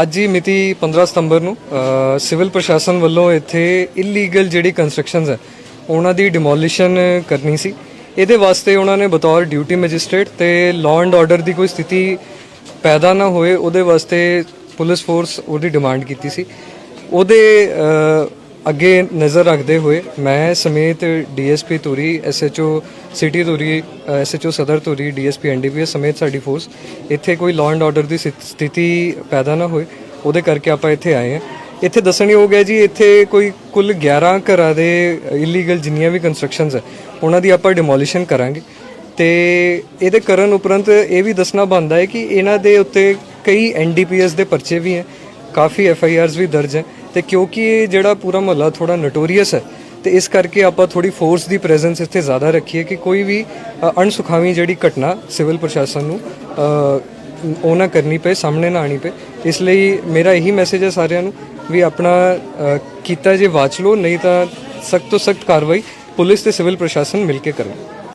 ਅੱਜ ਹੀ ਮਿਤੀ 15 ਸਤੰਬਰ ਨੂੰ ਸਿਵਲ ਪ੍ਰਸ਼ਾਸਨ ਵੱਲੋਂ ਇੱਥੇ ਇਲੀਗਲ ਜਿਹੜੀ ਕੰਸਟਰਕਸ਼ਨਸ ਹੈ, ਉਹਨਾਂ ਦੀ ਡਿਮੋਲਿਸ਼ਨ ਕਰਨੀ ਸੀ। ਇਹਦੇ ਵਾਸਤੇ ਉਹਨਾਂ ਨੇ ਬਤੌਰ ਡਿਊਟੀ ਮੈਜਿਸਟ੍ਰੇਟ ਤੇ ਲਾਅ ਐਂਡ ਆਰਡਰ ਦੀ ਕੋਈ ਸਥਿਤੀ ਪੈਦਾ ਨਾ ਹੋਏ, ਉਹਦੇ ਵਾਸਤੇ ਪੁਲਿਸ ਫੋਰਸ ਉਹਦੀ ਡਿਮਾਂਡ ਕੀਤੀ ਸੀ। ਉਹਦੇ ਅੱਗੇ ਨਜ਼ਰ ਰੱਖਦੇ ਹੋਏ ਮੈਂ ਸਮੇਤ DSP Dhuri, SHO city Dhuri SHO ਸਦਰ ਧੂਰੀ, ਡੀਐਸਪੀ ਐਨਡੀਪੀਐਸ ਸਮੇਤ ਸਾਡੀ ਫੋਰਸ ਇੱਥੇ ਕੋਈ ਲਾਅ ਐਂਡ ਆਰਡਰ ਦੀ ਸਥਿ- ਸਥਿਤੀ ਪੈਦਾ ਨਾ ਹੋਏ, ਉਹਦੇ ਕਰਕੇ ਆਪਾਂ ਇੱਥੇ ਆਏ ਹਾਂ। ਇੱਥੇ ਦੱਸਣਯੋਗ ਹੈ ਜੀ, ਇੱਥੇ ਕੋਈ ਕੁੱਲ 11 ਘਰਾਂ ਦੇ ਇਲੀਗਲ ਜਿੰਨੀਆਂ ਵੀ ਕੰਸਟਰਕਸ਼ਨਸ ਹੈ, ਉਹਨਾਂ ਦੀ ਆਪਾਂ ਡਿਮੋਲੀਸ਼ਨ ਕਰਾਂਗੇ। ਤੇ ਇਹਦੇ ਕਰਨ ਉਪਰੰਤ ਇਹ ਵੀ ਦੱਸਣਾ ਬਣਦਾ ਹੈ ਕਿ ਇਹਨਾਂ ਦੇ ਉੱਤੇ ਕਈ ਐਨਡੀਪੀਐਸ ਦੇ ਪਰਚੇ ਵੀ ਹੈ, ਕਾਫੀ ਐਫਆਈਆਰਸ ਵੀ ਦਰਜ ਹੈ। ਤੇ ਕਿਉਂਕਿ ਇਹ ਜਿਹੜਾ ਪੂਰਾ ਮਹੱਲਾ ਥੋੜਾ ਨਟੋਰੀਅਸ ਹੈ ਤੇ ਇਸ ਕਰਕੇ ਆਪਾਂ ਥੋੜੀ ਫੋਰਸ ਦੀ ਪ੍ਰੈਜ਼ੈਂਸ ਇੱਥੇ ਜ਼ਿਆਦਾ ਰੱਖੀਏ ਕਿ ਕੋਈ ਵੀ ਅ, ਅਣਸੁਖਾਵੀ ਜਿਹੜੀ ਘਟਨਾ ਸਿਵਲ ਪ੍ਰਸ਼ਾਸਨ ਨੂੰ ਉਹ ਨਾ ਕਰਨੀ ਪਏ ਸਾਹਮਣੇ ਨਾ ਆਣੀ ਪਏ। ਇਸ ਲਈ ਮੇਰਾ ਇਹੀ ਮੈਸੇਜ ਹੈ ਸਾਰਿਆਂ ਨੂੰ ਵੀ ਆਪਣਾ ਕੀਤਾ ਜੇ ਵਾਚ ਲਓ ਨਹੀਂ ਤਾਂ ਸਖਤ ਤੋਂ ਸਖਤ ਕਾਰਵਾਈ ਪੁਲਿਸ ਤੇ ਸਿਵਲ ਪ੍ਰਸ਼ਾਸਨ ਮਿਲ ਕੇ ਕਰਨ